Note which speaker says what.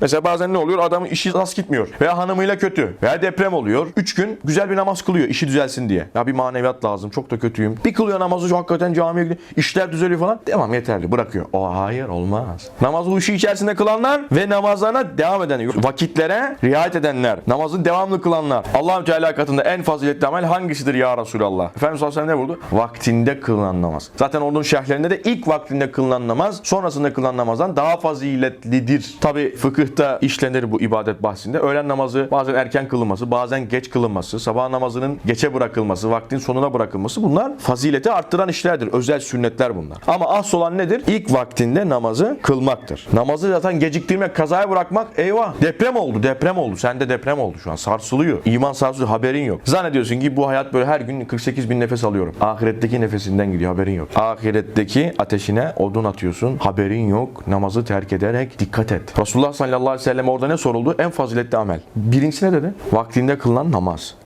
Speaker 1: Mesela bazen ne oluyor? Adamın işi rast gitmiyor. Veya hanımıyla kötü. Veya deprem oluyor. Üç gün güzel bir namaz kılıyor işi düzelsin diye. Ya bir maneviyat lazım. Çok da kötüyüm. Bir kılıyor namazı hakikaten camiye gidiyor. İşler düzeliyor falan. Devam yeterli. Bırakıyor. O hayır olmaz. Namazı uyuşu içerisinde kılanlar ve namazlarına devam edenler. Vakitlere riayet edenler. Namazın devamlı kılanlar. Allah'ın Teala katında en faziletli amel hangisidir ya Resulallah? Efendimiz sallallahu ne vurdu? Vaktinde kılınan namaz. Zaten onun şerhlerinde de ilk vaktinde kılınan namaz sonrasında kılınan namazdan daha faziletlidir. Tabi fıkıhta işlenir bu ibadet bahsinde. Öğlen namazı bazen erken kılınması, bazen geç kılınması, sabah namazının geçe bırakılması, vaktin sonuna bırakılması bunlar fazileti arttıran işlerdir. Özel sünnetler bunlar. Ama asıl olan nedir? İlk vaktinde namazı kılmaktır. Namazı zaten geciktirmek, kazaya bırakmak eyvah. Deprem oldu, deprem oldu. Sende deprem oldu şu an. Sarsılıyor. İman sarsılıyor. Haberin yok. Zannediyorsun ki bu hayat böyle her gün 48 bin nefes alıyorum. Ahiretteki nefesinden gidiyor. Haberin yok. Ahiretteki ateşine odun atıyorsun. Haberin yok. Namazı terk ederek dikkat et. Resulullah sallallahu aleyhi ve sellem orada ne soruldu? En faziletli amel. Birincisi ne dedi? Vaktinde kılınan namaz.